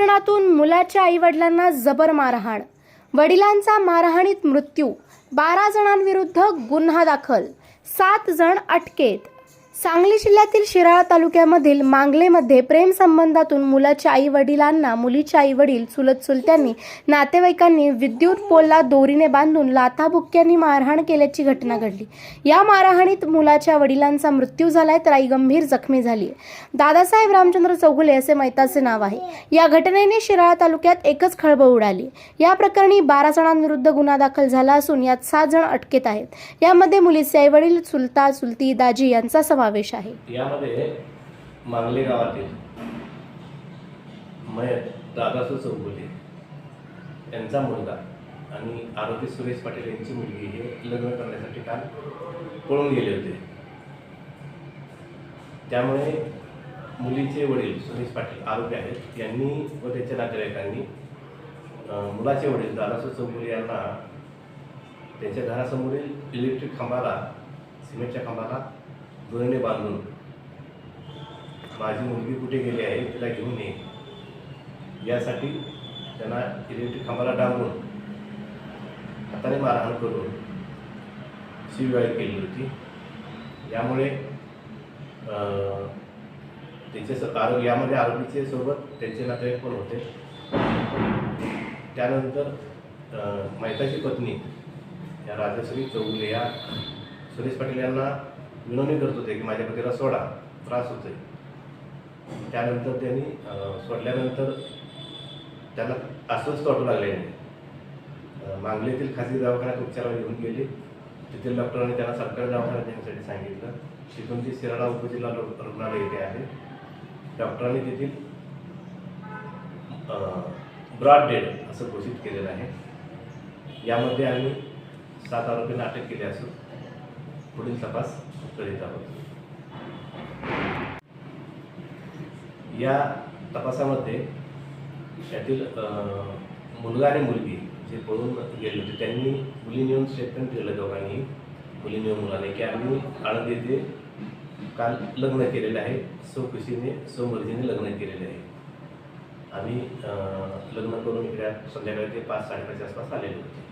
प्रकरणातून मुलाच्या आईवडिलांना जबर मारहाण. वडिलांचा मारहाणीत मृत्यू. बारा जणांविरुद्ध गुन्हा दाखल. सात जण अटकेत. सांगली जिल्ह्यातील शिराळा तालुक्यामधील मांगलेमध्ये प्रेम संबंधातून मुलाच्या आई वडिलांना मुलीचे आई वडील चुलत चुलत्यांनी नातेवाईकांनी विद्युत पोलला दोरीने बांधून लाथाबुक्क्यांनी मारहाण केल्याची घटना घडली. या मारहाणीत मुलाच्या वडिलांचा मृत्यू झालाय तर आई गंभीर जखमी झाली दादासाहेब रामचंद्र चौगुले असे मैताचे नाव आहे. या घटनेने शिराळा तालुक्यात एकच खळबळ उडाली. या प्रकरणी बारा जणांविरुद्ध गुन्हा दाखल झाला असून यात सात जण अटकेत आहेत. यामध्ये मुलीचे आई वडील चुलता चुलती दाजी यांचा समावेश आहे. यामध्ये मांगले गावातील मयत दादासू चौगुले यांचा मुलगा आणि आरोपी सुरेश पाटील यांची मुलगी हे लग्न करण्यासाठी काल पळून गेले होते. त्यामुळे मुलीचे वडील सुरेश पाटील आरोपी आहेत. यांनी व त्यांच्या नातेवाईकांनी मुलाचे वडील दादासू चौगुले यांना त्यांच्या घरासमोरील इलेक्ट्रिक खांबाला सिमेंटच्या खांबाला दोरीने बांधून माझी मुलगी कुठे गेली आहे तिला घेऊन ये. यासाठी त्यांना इलेक्ट्रिक खांबाला डांबून हाताने मारहाण करून शिवगाळी केली होती. यामुळे त्याचे स- आरो यामध्ये आरोपीचे सोबत त्यांचे नातेवाईक पण होते. त्यानंतर मैताची पत्नी या राजश्री चौगुले या सुरेश पाटील यांना विनवणी करत होते की माझ्या पतीला सोडा त्रास होतोय. त्यानंतर त्यांनी सोडल्यानंतर त्यांना अस्वस्थ वाटू लागले. अं, मांगलेतील खासगी दवाखान्यात उपचाराला घेऊन गेले. तेथील डॉक्टरांनी त्यांना सरकारी दवाखान्यात देण्यासाठी सांगितलं. तिथून ती शिराळा उपजिल्हा रु- रुग्णालय येथे आहे. डॉक्टरांनी तेथील ब्रॉड डेड असं घोषित केलेलं आहे. यामध्ये आम्ही सात आरोपींना अटक केली असून पुढील तपास करीत आहोत. या तपासामध्ये यातील मुलगा आणि मुलगी जे पळून गेले होते त्यांनी मुलीने येऊन स्टेटमेंट केलं दोघांनी मुलीने येऊन मुलाने की आम्ही आळंदी येथे काल लग्न केलेलं आहे स्वखुशीने स्वमर्जीने लग्न केलेले आहे. आम्ही अं, लग्न करून इकडे संध्याकाळी ते पाच साडेपाचच्या आसपास आलेले होते.